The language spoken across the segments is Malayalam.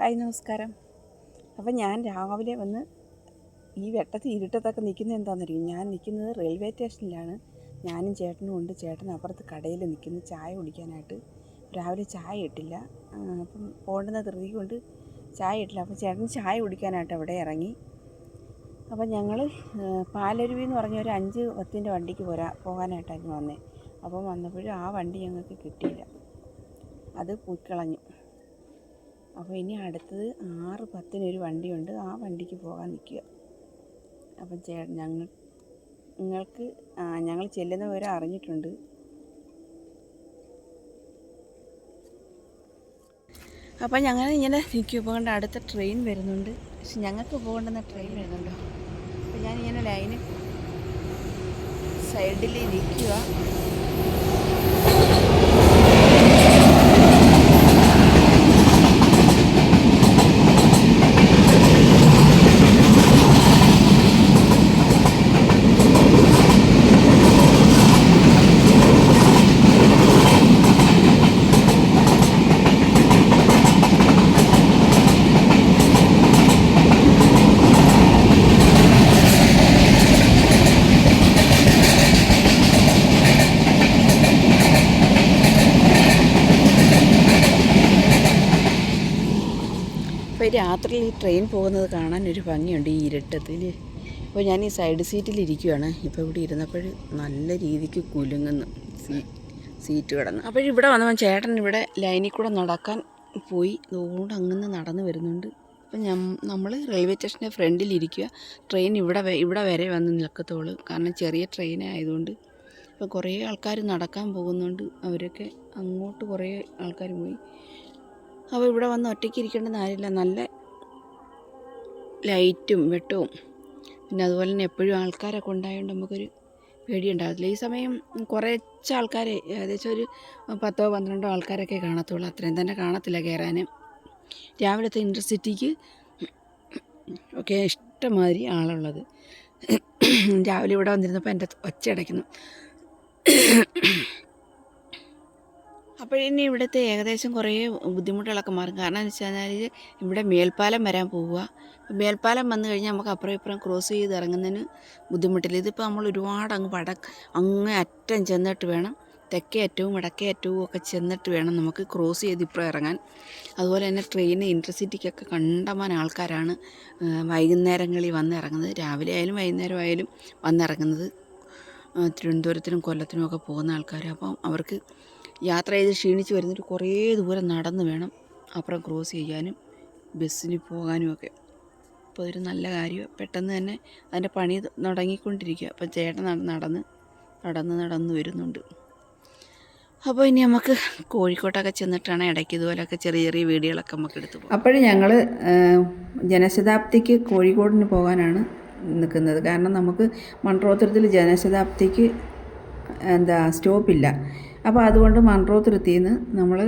ഹായ് നമസ്കാരം. അപ്പം ഞാൻ രാവിലെ വന്ന് ഈ വെട്ടത്തിൽ ഇരുട്ടത്തൊക്കെ നിൽക്കുന്നത് എന്താണെന്നറിയും? ഞാൻ നിൽക്കുന്നത് റെയിൽവേ സ്റ്റേഷനിലാണ്. ഞാനും ചേട്ടനും ഉണ്ട്. ചേട്ടൻ അപ്പുറത്ത് കടയിൽ നിൽക്കുന്നു ചായ കുടിക്കാനായിട്ട്. രാവിലെ ചായ ഇട്ടില്ല. അപ്പം പോകേണ്ടുന്ന ധൃതി കൊണ്ട് ചായ ഇട്ടില്ല. അപ്പം ചേട്ടൻ ചായ കുടിക്കാനായിട്ട് അവിടെ ഇറങ്ങി. അപ്പം ഞങ്ങൾ പാലരുവി എന്ന് പറഞ്ഞ ഒരു അഞ്ച് പത്തിന്റെ വണ്ടിക്ക് പോരാ പോകാനായിട്ടായിരുന്നു വന്നത് അപ്പം വന്നപ്പോഴും ആ വണ്ടി ഞങ്ങൾക്ക് കിട്ടിയില്ല. അത് പൂക്കളഞ്ഞു അപ്പോൾ ഇനി അടുത്തത് ആറ് പത്തിനൊരു വണ്ടിയുണ്ട്. ആ വണ്ടിക്ക് പോകാൻ നിൽക്കുക. അപ്പം ചേ ഞങ്ങൾ നിങ്ങൾക്ക് ഞങ്ങൾ ചെല്ലുന്ന വിവരം അറിഞ്ഞിട്ടുണ്ട്. അപ്പം ഞങ്ങൾ ഇങ്ങനെ നിൽക്കുക. പോകേണ്ട അടുത്ത ട്രെയിൻ വരുന്നുണ്ട്. പക്ഷെ ഞങ്ങൾക്ക് പോകേണ്ടുന്ന ട്രെയിൻ വരുന്നുണ്ടോ? അപ്പം ഞാനിങ്ങനെ ലൈന് സൈഡിൽ നിൽക്കുക. രാത്രിയിൽ ഈ ട്രെയിൻ പോകുന്നത് കാണാൻ ഒരു ഭംഗിയുണ്ട് ഈ ഇരുട്ടത്തിൽ അപ്പോൾ ഞാൻ ഈ സൈഡ് സീറ്റിൽ ഇരിക്കുകയാണ് ഇപ്പോൾ ഇവിടെ ഇരുന്നപ്പോൾ നല്ല രീതിക്ക് കുലുങ്ങുന്നു. സീ സീറ്റ് കിടന്ന്. അപ്പോൾ ഇവിടെ വന്നപ്പോൾ ചേട്ടൻ ഇവിടെ ലൈനിൽ കൂടെ നടക്കാൻ പോയി. അതുകൊണ്ട് അങ്ങനെ നടന്നു വരുന്നുണ്ട്. അപ്പം ഞാൻ നമ്മൾ റെയിൽവേ സ്റ്റേഷന്റെ ഫ്രണ്ടിൽ ഇരിക്കുക ട്രെയിൻ ഇവിടെ ഇവിടെ വരെ വന്ന് നിൽക്കത്തുള്ളൂ കാരണം ചെറിയ ട്രെയിൻ ആയതുകൊണ്ട് ഇപ്പോൾ കുറേ ആൾക്കാർ നടക്കാൻ പോകുന്നുണ്ട്. അവരൊക്കെ അങ്ങോട്ട് കുറേ ആൾക്കാർ പോയി. അപ്പോൾ ഇവിടെ വന്ന് ഒറ്റയ്ക്ക് ഇരിക്കേണ്ടെന്ന് കാര്യമില്ല നല്ല ലൈറ്റും വെട്ടവും. പിന്നെ അതുപോലെ തന്നെ എപ്പോഴും ആൾക്കാരൊക്കെ ഉണ്ടായതുകൊണ്ട് നമുക്കൊരു പേടിയുണ്ടാകത്തില്ല ഈ സമയം കുറച്ച് ആൾക്കാരെ ഏകദേശം ഒരു പത്തോ പന്ത്രണ്ടോ ആൾക്കാരൊക്കെ കാണത്തുള്ളൂ. അത്രയും തന്നെ കാണത്തില്ല കയറാൻ രാവിലത്തെ ഇന്റർസിറ്റിക്ക് ഒക്കെ ഇഷ്ടമാതിരി ആളുള്ളത്. രാവിലെ ഇവിടെ വന്നിരുന്നപ്പോൾ എന്റെ ഒച്ച അടയ്ക്കുന്നു. അപ്പോഴിനി ഇവിടുത്തെ ഏകദേശം കുറേ ബുദ്ധിമുട്ടുകളൊക്കെ മാറും. കാരണം എന്ന് വെച്ച് കഴിഞ്ഞാൽ ഇവിടെ മേൽപ്പാലം വരാൻ പോവുക. മേൽപ്പാലം വന്നു കഴിഞ്ഞാൽ നമുക്ക് അപ്പുറം ഇപ്പുറം ക്രോസ് ചെയ്ത് ഇറങ്ങുന്നതിന് ബുദ്ധിമുട്ടില്ല. ഇതിപ്പോൾ നമ്മൾ ഒരുപാട് അങ്ങ് പട അങ്ങ് അറ്റം ചെന്നിട്ട് വേണം. തെക്കേ അറ്റവും വടക്കേ അറ്റവും ഒക്കെ ചെന്നിട്ട് വേണം നമുക്ക് ക്രോസ് ചെയ്ത് ഇപ്പുറം ഇറങ്ങാൻ. അതുപോലെ തന്നെ ട്രെയിൻ ഇന്റർസിറ്റിക്കൊക്കെ കണ്ടമാനം ആൾക്കാരാണ് വൈകുന്നേരങ്ങളിൽ വന്നിറങ്ങുന്നത് രാവിലെ ആയാലും വൈകുന്നേരം ആയാലും വന്നിറങ്ങുന്നത് തിരുവനന്തപുരത്തിനും കൊല്ലത്തിനും ഒക്കെ പോകുന്ന ആൾക്കാർ അപ്പം അവർക്ക് യാത്ര ചെയ്ത് ക്ഷീണിച്ച് വരുന്നിട്ട് കുറേ ദൂരം നടന്ന് വേണം അപ്പുറം ക്രോസ് ചെയ്യാനും ബസ്സിന് പോകാനും ഒക്കെ. അപ്പോൾ അതൊരു നല്ല കാര്യമാണ് പെട്ടെന്ന് തന്നെ അതിന്റെ പണി തുടങ്ങിക്കൊണ്ടിരിക്കുക അപ്പം ചേട്ടൻ നട- നടന്ന് നടന്ന് നടന്ന് വരുന്നുണ്ട്. അപ്പോൾ ഇനി നമുക്ക് കോഴിക്കോട്ടൊക്കെ ചെന്നിട്ടാണ് ഇടയ്ക്ക് ഇതുപോലെയൊക്കെ ചെറിയ ചെറിയ വീഡിയോകളൊക്കെ നമുക്ക് എടുത്ത് പോകും. അപ്പോഴും ഞങ്ങൾ ജനശതാബ്ദിക്ക് കോഴിക്കോടിന് പോകാനാണ് നിൽക്കുന്നത്. കാരണം നമുക്ക് മൺട്രോത്തരത്തിൽ ജനശതാബ്ദിക്ക് എന്താ സ്റ്റോപ്പില്ല. അപ്പോൾ അതുകൊണ്ട് മൺട്രോത്തുരുത്തിൽ നിന്ന് നമ്മൾ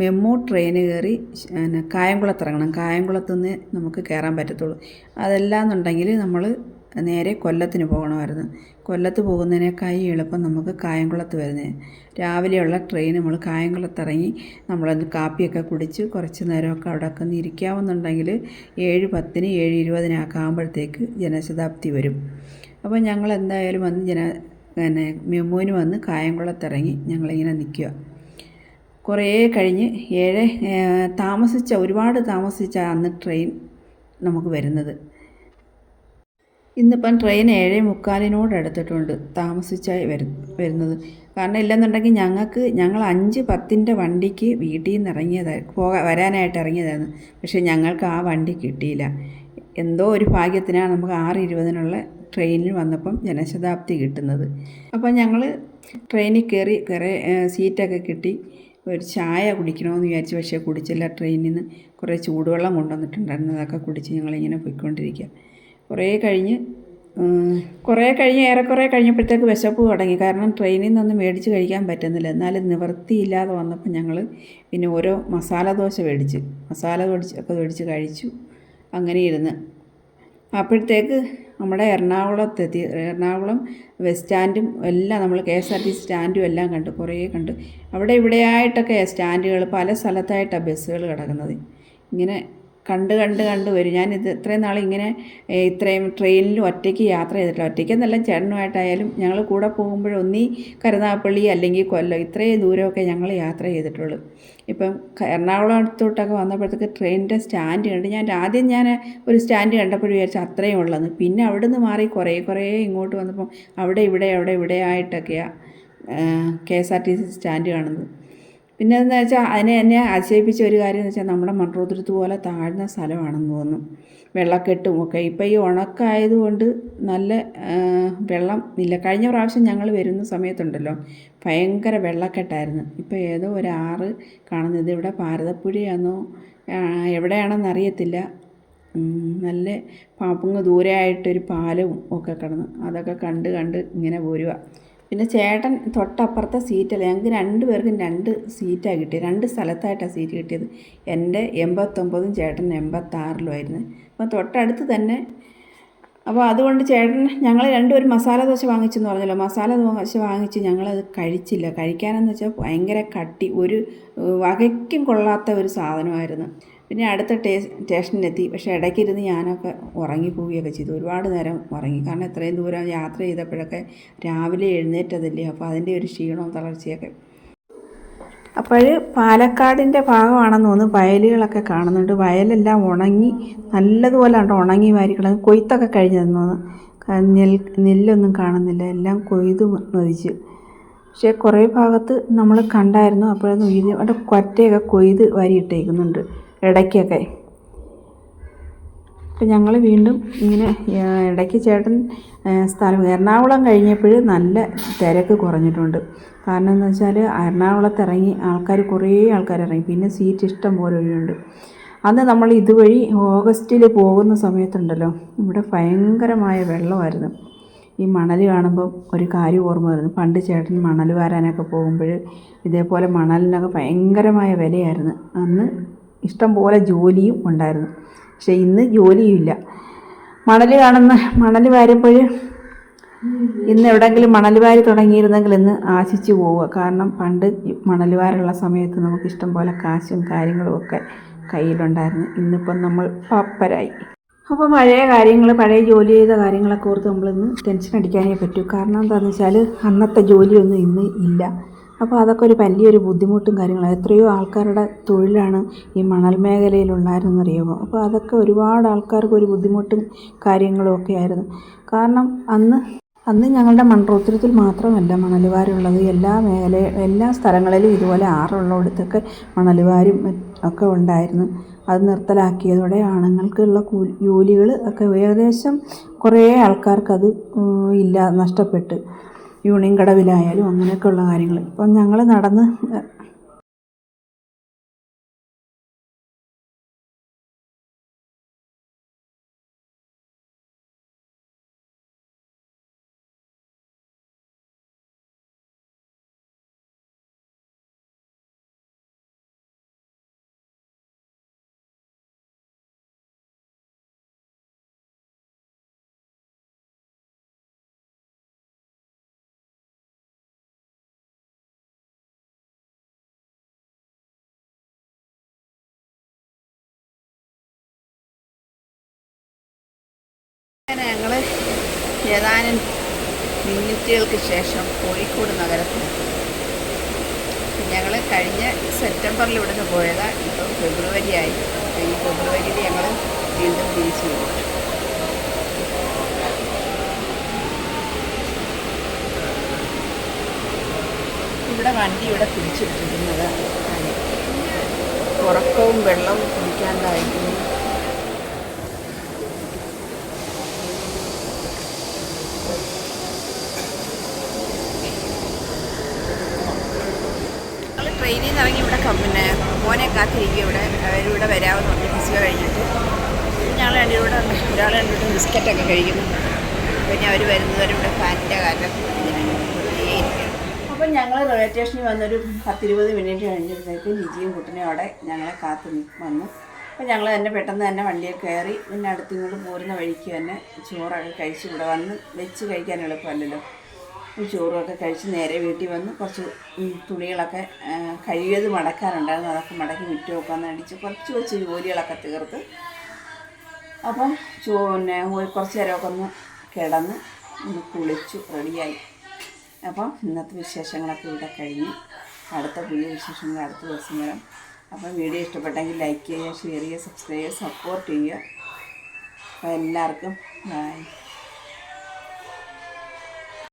മെമ്മോ ട്രെയിന് കയറി പിന്നെ കായംകുളത്ത് ഇറങ്ങണം കായംകുളത്ത് നിന്ന് നമുക്ക് കയറാൻ പറ്റത്തുള്ളൂ. അതല്ലാന്നുണ്ടെങ്കിൽ നമ്മൾ നേരെ കൊല്ലത്തിന് പോകണമായിരുന്നു. കൊല്ലത്ത് പോകുന്നതിനേക്കായി എളുപ്പം നമുക്ക് കായംകുളത്ത് വരുന്നത് രാവിലെയുള്ള ട്രെയിൻ നമ്മൾ കായംകുളത്ത് ഇറങ്ങി നമ്മളൊന്ന് കാപ്പിയൊക്കെ കുടിച്ച് കുറച്ച് നേരമൊക്കെ അവിടെ ഒക്കെ ഇരിക്കാമെന്നുണ്ടെങ്കിൽ ഏഴ് പത്തിന് ഏഴ് ഇരുപതിനൊക്കെ ആകുമ്പോഴത്തേക്ക് ജനശതാബ്ദി വരും. അപ്പോൾ ഞങ്ങൾ എന്തായാലും അന്ന് ജന പിന്നെ മെമ്മോന് വന്ന് കായംകുളത്ത് ഇറങ്ങി ഞങ്ങളിങ്ങനെ നിൽക്കുക. കുറേ കഴിഞ്ഞ് ഏഴ് താമസിച്ച ഒരുപാട് താമസിച്ച അന്ന് ട്രെയിൻ നമുക്ക് വരുന്നത്. ഇന്നിപ്പം ട്രെയിൻ ഏഴേ മുക്കാലിനോട് അടുത്തിട്ടുണ്ട് താമസിച്ചായി വരു വരുന്നത്. കാരണം ഇല്ലെന്നുണ്ടെങ്കിൽ ഞങ്ങൾക്ക് ഞങ്ങൾ അഞ്ച് പത്തിന്റെ വണ്ടിക്ക് വീട്ടിൽ നിന്ന് ഇറങ്ങിയതായി പോകാൻ വരാനായിട്ട് ഇറങ്ങിയതായിരുന്നു. പക്ഷേ ഞങ്ങൾക്ക് ആ വണ്ടി കിട്ടിയില്ല. എന്തോ ഒരു ഭാഗ്യത്തിനാണ് നമുക്ക് ആറ് ഇരുപതിനുള്ള ട്രെയിനിൽ വന്നപ്പം ജനശതാബ്ദി കിട്ടുന്നത്. അപ്പോൾ ഞങ്ങൾ ട്രെയിനിൽ കയറി കുറേ സീറ്റൊക്കെ കിട്ടി. ഒരു ചായ കുടിക്കണമെന്ന് വിചാരിച്ചു പക്ഷേ കുടിച്ചില്ല. ട്രെയിനിൽ നിന്ന് കുറേ ചൂടുവെള്ളം കൊണ്ടുവന്നിട്ടുണ്ടായിരുന്നു. അതൊക്കെ കുടിച്ച് ഞങ്ങളിങ്ങനെ പോയിക്കൊണ്ടിരിക്കുക. കുറേ കഴിഞ്ഞ് കുറേ കഴിഞ്ഞ് ഏറെക്കുറെ കഴിഞ്ഞപ്പോഴത്തേക്ക് വിശപ്പ് തുടങ്ങി. കാരണം ട്രെയിനിൽ നിന്നൊന്നും മേടിച്ച് കഴിക്കാൻ പറ്റുന്നില്ല. എന്നാലും നിവൃത്തിയില്ലാതെ വന്നപ്പോൾ ഞങ്ങൾ പിന്നെ ഓരോ മസാല ദോശ മേടിച്ച് മസാല ദോശ ഒക്കെ മേടിച്ച് കഴിച്ചു. അങ്ങനെ ഇരുന്ന്. അപ്പോഴത്തേക്ക് നമ്മുടെ എറണാകുളത്തെത്തി എറണാകുളം ബസ് സ്റ്റാൻഡും എല്ലാം നമ്മൾ K S R T C സ്റ്റാൻഡും എല്ലാം കണ്ടു കുറേ കണ്ടു. അവിടെ ഇവിടെയായിട്ടൊക്കെ സ്റ്റാൻഡുകൾ പല സ്ഥലത്തായിട്ടാണ് ബസ്സുകൾ കിടക്കുന്നത്. ഇങ്ങനെ കണ്ട് കണ്ട് കണ്ട് വരും. ഞാൻ ഇത് ഇത്രയും നാൾ ഇങ്ങനെ ഇത്രയും ട്രെയിനിൽ ഒറ്റയ്ക്ക് യാത്ര ചെയ്തിട്ടില്ല. ഒറ്റയ്ക്കെന്നല്ല ചേട്ടനുമായിട്ടായാലും ഞങ്ങൾ കൂടെ പോകുമ്പോൾ ഒന്നീ കരുനാഗപ്പള്ളി അല്ലെങ്കിൽ കൊല്ലം ഇത്രയും ദൂരമൊക്കെ ഞങ്ങൾ യാത്ര ചെയ്തിട്ടുള്ളൂ. ഇപ്പം എറണാകുളം എറണാകുളത്തോട്ടൊക്കെ വന്നപ്പോഴത്തേക്ക് ട്രെയിനിന്റെ സ്റ്റാൻഡ് കണ്ട് ഞാൻ ആദ്യം ഞാൻ ഒരു സ്റ്റാൻഡ് കണ്ടപ്പോൾ വിചാരിച്ചു അത്രയും ഉള്ളത് പിന്നെ അവിടെ നിന്ന് മാറി കുറേ കുറേ ഇങ്ങോട്ട് വന്നപ്പോൾ അവിടെ ഇവിടെ അവിടെ ഇവിടെ ആയിട്ടൊക്കെയാണ് K S R T C stand കാണുന്നത്. പിന്നെ എന്ന് വെച്ചാൽ അതിനെ എന്നെ ആക്ഷേപിച്ച ഒരു കാര്യം എന്ന് വെച്ചാൽ നമ്മുടെ മൺട്രോതുരുത്ത് പോലെ താഴ്ന്ന സ്ഥലമാണെന്ന് തോന്നുന്നു. വെള്ളക്കെട്ടും ഒക്കെ. ഇപ്പം ഈ ഉണക്കായതുകൊണ്ട് നല്ല വെള്ളം ഇല്ല. കഴിഞ്ഞ പ്രാവശ്യം ഞങ്ങൾ വരുന്ന സമയത്തുണ്ടല്ലോ ഭയങ്കര വെള്ളക്കെട്ടായിരുന്നു. ഇപ്പം ഏതോ ഒരു ആറ് കാണുന്നത്. ഇവിടെ ഭാരതപ്പുഴയാണോ എവിടെയാണെന്ന് അറിയത്തില്ല. നല്ല പാപ്പങ്ങ് ദൂരെ ആയിട്ടൊരു പാലവും ഒക്കെ കിടന്ന് അതൊക്കെ കണ്ട് കണ്ട് ഇങ്ങനെ പോരുക പിന്നെ ചേട്ടൻ തൊട്ടപ്പുറത്തെ സീറ്റല്ല? ഞങ്ങൾക്ക് രണ്ട് പേർക്കും രണ്ട് സീറ്റാണ് കിട്ടിയത്. രണ്ട് സ്ഥലത്തായിട്ടാണ് സീറ്റ് കിട്ടിയത്. എന്റെ എൺപത്തൊമ്പതും ചേട്ടൻ എൺപത്താറിലുമായിരുന്നു അപ്പോൾ തൊട്ടടുത്ത് തന്നെ. അപ്പോൾ അതുകൊണ്ട് ചേട്ടൻ ഞങ്ങൾ രണ്ടുപേരും മസാല ദോശ വാങ്ങിച്ചെന്ന് പറഞ്ഞല്ലോ. മസാല ദോശ വാങ്ങിച്ച് ഞങ്ങളത് കഴിച്ചില്ല. കഴിക്കാനെന്ന് വെച്ചാൽ ഭയങ്കര കട്ടി. ഒരു വകയ്ക്കും കൊള്ളാത്ത ഒരു സാധനമായിരുന്നു. പിന്നെ അടുത്ത ടേ സ്റ്റേഷനിലെത്തി. പക്ഷേ ഇടയ്ക്കിരുന്ന് ഞാനൊക്കെ ഉറങ്ങിപ്പോവുകയൊക്കെ ചെയ്തു. ഒരുപാട് നേരം ഉറങ്ങി. കാരണം ഇത്രയും ദൂരം യാത്ര ചെയ്തപ്പോഴൊക്കെ രാവിലെ എഴുന്നേറ്റതല്ലേ? അപ്പോൾ അതിന്റെ ഒരു ക്ഷീണവും തളർച്ചയൊക്കെ. അപ്പോൾ പാലക്കാടിന്റെ ഭാഗമാണെന്ന് തോന്നുന്നു. വയലുകളൊക്കെ കാണുന്നുണ്ട്. വയലെല്ലാം ഉണങ്ങി നല്ലതുപോലെ ഉണ്ട് ഉണങ്ങി വാരിക്കണം കൊയ്ത്തൊക്കെ കഴിഞ്ഞതെന്ന് തോന്നുന്നു. നെൽ നെല്ലൊന്നും കാണുന്നില്ല. എല്ലാം കൊയ്ത് മതിച്ച് പക്ഷേ കുറേ ഭാഗത്ത് നമ്മൾ കണ്ടായിരുന്നു. അപ്പോഴൊന്നും അവിടെ കൊറ്റയൊക്കെ കൊയ്ത് വാരിയിട്ടേക്കുന്നുണ്ട് ഇടയ്ക്കൊക്കെ. അപ്പം ഞങ്ങൾ വീണ്ടും ഇങ്ങനെ ഇടയ്ക്ക് ചേട്ടൻ സ്ഥലം എറണാകുളം കഴിഞ്ഞപ്പോൾ നല്ല തിരക്ക് കുറഞ്ഞിട്ടുണ്ട്. കാരണം എന്ന് വെച്ചാൽ എറണാകുളത്ത് ഇറങ്ങി ആൾക്കാർ കുറേ ആൾക്കാർ ഇറങ്ങി പിന്നെ സീറ്റ് ഇഷ്ടം പോലെ ഒഴിവുണ്ട്. അന്ന് നമ്മൾ ഇതുവഴി ഓഗസ്റ്റിൽ പോകുന്ന സമയത്തുണ്ടല്ലോ ഇവിടെ ഭയങ്കരമായ വെള്ളമായിരുന്നു. ഈ മണൽ കാണുമ്പോൾ ഒരു കാര്യം ഓർമ്മ വരുന്നു. പണ്ട് ചേട്ടൻ മണൽ വാരാനൊക്കെ പോകുമ്പോൾ ഇതേപോലെ മണലിനൊക്കെ ഭയങ്കരമായ വിലയായിരുന്നു. അന്ന് ഇഷ്ടം പോലെ ജോലിയും ഉണ്ടായിരുന്നു. പക്ഷേ ഇന്ന് ജോലിയുമില്ല. മണൽ കാണുന്ന മണൽ വാരുമ്പോൾ ഇന്ന് എവിടെയെങ്കിലും മണൽ വാരി തുടങ്ങിയിരുന്നെങ്കിൽ ഇന്ന് ആശിച്ചു പോവുക. കാരണം പണ്ട് മണൽ വാരുള്ള സമയത്ത് നമുക്ക് ഇഷ്ടം പോലെ കാശും കാര്യങ്ങളും ഒക്കെ കയ്യിലുണ്ടായിരുന്നു. ഇന്നിപ്പം നമ്മൾ പാപ്പരായി. അപ്പോൾ പഴയ കാര്യങ്ങൾ പഴയ ജോലി ചെയ്ത കാര്യങ്ങളൊക്കെ ഓർത്ത് നമ്മളിന്ന് ടെൻഷൻ അടിക്കാനേ പറ്റൂ. കാരണം എന്താണെന്ന് വെച്ചാൽ അന്നത്തെ ജോലിയൊന്നും ഇന്ന് ഇല്ല. അപ്പോൾ അതൊക്കെ ഒരു വലിയൊരു ബുദ്ധിമുട്ടും കാര്യങ്ങളും. എത്രയോ ആൾക്കാരുടെ തൊഴിലാണ് ഈ മണൽ മേഖലയിലുണ്ടായിരുന്നറിയുമോ അപ്പോൾ അതൊക്കെ ഒരുപാട് ആൾക്കാർക്ക് ഒരു ബുദ്ധിമുട്ടും കാര്യങ്ങളും ഒക്കെ ആയിരുന്നു. കാരണം അന്ന് അന്ന് ഞങ്ങളുടെ മൺട്രോത്തുരത്തിൽ മാത്രമല്ല മണലുവാരുള്ളത്. എല്ലാ മേഖല എല്ലാ സ്ഥലങ്ങളിലും ഇതുപോലെ ആറുള്ളിടത്തൊക്കെ മണലുവാരും ഒക്കെ ഉണ്ടായിരുന്നു. അത് നിർത്തലാക്കിയതോടെ ആണുങ്ങൾക്കുള്ള ജോലികൾ ഒക്കെ ഏകദേശം കുറേ ആൾക്കാർക്കത് ഇല്ല നഷ്ടപ്പെട്ട്. യൂണിയൻ കടവിലായാലും അങ്ങനെയൊക്കെയുള്ള കാര്യങ്ങൾ. ഇപ്പം ഞങ്ങൾ നടന്ന് അങ്ങനെ ഞങ്ങൾ ഏതാനും മിനിറ്റുകൾക്ക് ശേഷം കോഴിക്കോട് നഗരത്തിലെത്തി ഞങ്ങൾ കഴിഞ്ഞ സെപ്റ്റംബറിൽ ഇവിടുന്ന് പോയതാ. ഇപ്പം ഫെബ്രുവരി ആയി ഈ ഫെബ്രുവരിയിൽ ഞങ്ങൾ വീണ്ടും തിരിച്ചു പോകും ഇവിടെ വണ്ടി ഇവിടെ പിടിച്ചിട്ടിരിക്കുന്നത്. ഉറക്കവും വെള്ളവും കുടിക്കാണ്ടായിരിക്കുന്നു ഞങ്ങൾ ട്രെയിനിൽ നിന്ന് ഇറങ്ങി ഇവിടെ പിന്നെ മോനെ കാത്തിരിക്കും ഇവിടെ. അവരിവിടെ വരാമെന്ന് പറഞ്ഞു. ബിസ്ക കഴിഞ്ഞിട്ട്. ഞങ്ങൾ രണ്ടുകൂടെ ഒരാൾ രണ്ടുകൂടെ ബിസ്ക്കറ്റൊക്കെ കഴിക്കുന്നു. പിന്നെ അവർ വരുന്നവരും ഇവിടെ ഫാനിന്റെ കാര്യം അപ്പം ഞങ്ങൾ റെയിൽവേ സ്റ്റേഷനിൽ വന്നൊരു പത്തിരുപത് മിനിറ്റ് കഴിഞ്ഞപ്പോഴത്തേക്ക് ലിജിയും കുട്ടനും അവിടെ ഞങ്ങളെ കാത്തു വന്നു. അപ്പം ഞങ്ങൾ തന്നെ പെട്ടെന്ന് തന്നെ വണ്ടിയിൽ കയറി പിന്നെ അടുത്തിങ്ങോട്ട് പോരുന്ന വഴിക്ക് തന്നെ ചോറൊക്കെ കഴിച്ച് ഇവിടെ വന്ന് വെച്ച് കഴിക്കാൻ എളുപ്പമല്ലല്ലോ. ചോറുമൊക്കെ കഴിച്ച് നേരെ വീട്ടിൽ വന്ന് കുറച്ച് തുണികളൊക്കെ കഴിയത് മടക്കാനുണ്ടായിരുന്നു. അതൊക്കെ മടക്കി മുറ്റമൊക്കെ ഒന്ന് അടിച്ച് കുറച്ച് കുറച്ച് ജോലികളൊക്കെ തീർത്ത്. അപ്പം ചോ പിന്നെ കുറച്ച് നേരമൊക്കെ ഒന്ന് കിടന്ന് ഒന്ന് കുളിച്ചു റെഡിയായി. അപ്പം ഇന്നത്തെ വിശേഷങ്ങളൊക്കെ ഇവിടെ കഴിഞ്ഞ്. അടുത്ത പുതിയ വിശേഷങ്ങൾ അടുത്ത ദിവസം വരാം. അപ്പം വീഡിയോ ഇഷ്ടപ്പെട്ടെങ്കിൽ ലൈക്ക് ചെയ്യുക ഷെയർ ചെയ്യുക സബ്സ്ക്രൈബ് ചെയ്യുക സപ്പോർട്ട് ചെയ്യുക. അപ്പോൾ എല്ലാവർക്കും ബൈ.